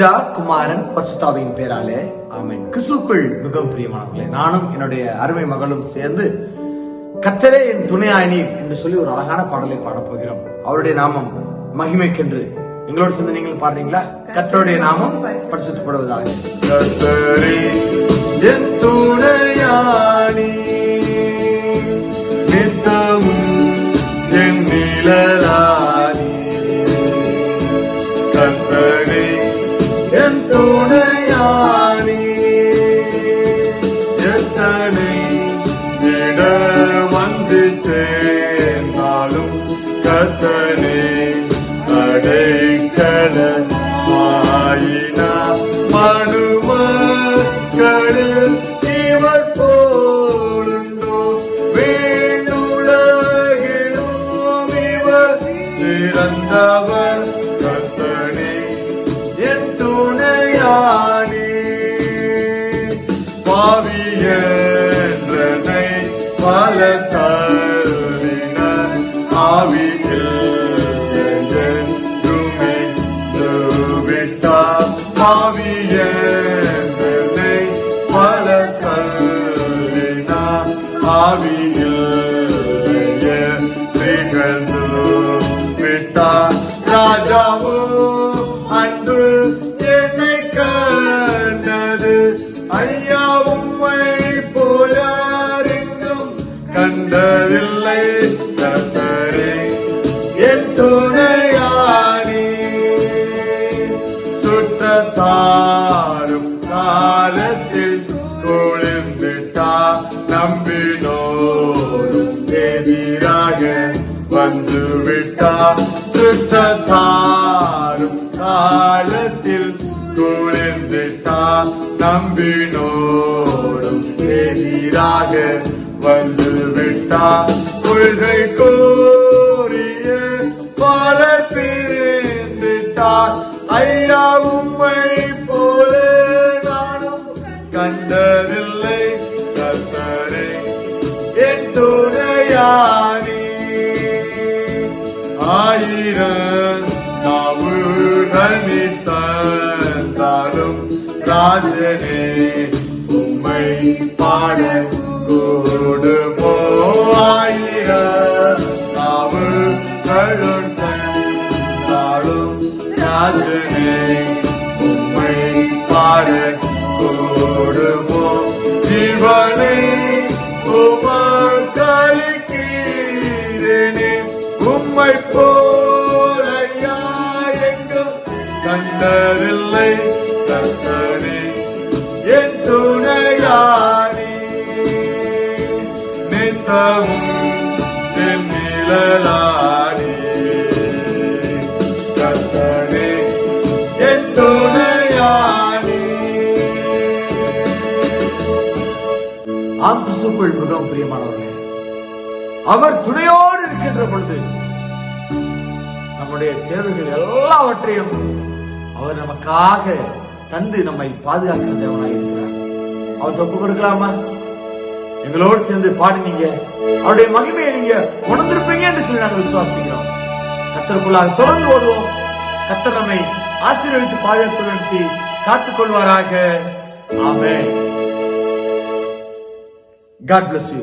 பிதா குமாரன் பசுத்தாவின் பேராலே. ஆமென். கிறிஸ்துக்குள் மிகவும் பிரியமானவர்களே நானும் என்னுடைய அருமை மகளும் சேர்ந்து கத்தரே என் துணையாய் நீர் என்று சொல்லி ஒரு அழகான பாடலை பாடப்போகிறோம் அவருடைய நாமம் மகிமைக்கென்று. எங்களோடு சேர்ந்து நீங்கள் பாடுறீங்களா? கத்தருடைய நாமம் பரிசுத்தப்படுவதாக. கர்த்தனை இட வந்து சேர்ந்தாலும் கத்தனே அடைக்கல மாயினா கடல் இவர் போ விட்டார் பாவியன்றனை பல தருளின ஆவியில் திகழ்ந்து விட்டார் ராஜாவோ அன்பு என்னை கண்டது. ஐயா உம்மை போலாரெங்கும் கண்டதில்லை. தாரும் காலத்தில் குளிர்ந்துட்டா நம்பினோரும் எதிராக வந்து விட்டா தாரும் காலத்தில் குளிர்ந்துட்டா நம்பினோரும் எதிராக வந்து விட்டா கொள்கை ஆயிரம் நாவுகள் தந்தாலும் ராஜனே உம்மை பாட கூடுமோ? ஆயிரம் நாவுகள் தந்தாலும் ராஜனே உம்மை பாட கூடுமோ? நித்தமும் என் நிழலானே கர்த்தனே என் துணையானே. மிகவும் பிரியமானவர்களே அவர் துணையோடு இருக்கின்ற பொழுது நம்முடைய தேவைகள் எல்லாவற்றையும் அவர் நமக்காக தந்து நம்மை பாதுகாக்கிற தேவனாக இருக்கிறார் அவர் தொப்பு கொடுக்கலாமா? எங்களோடு சேர்ந்து பாடினீங்க. அவருடைய மகிமையை நீங்க உணர்ந்திருப்பீங்க என்று சொல்லி நாங்கள் விசுவாசிக்கிறோம். கத்தருக்குள்ளாக தொடர்ந்து ஓடுவோம். கத்தர் நம்மை ஆசீர்வதித்து பாதுகாத்து நடத்தி காத்துக் கொள்வாராக. ஆமே காட் பிளஸ் யூ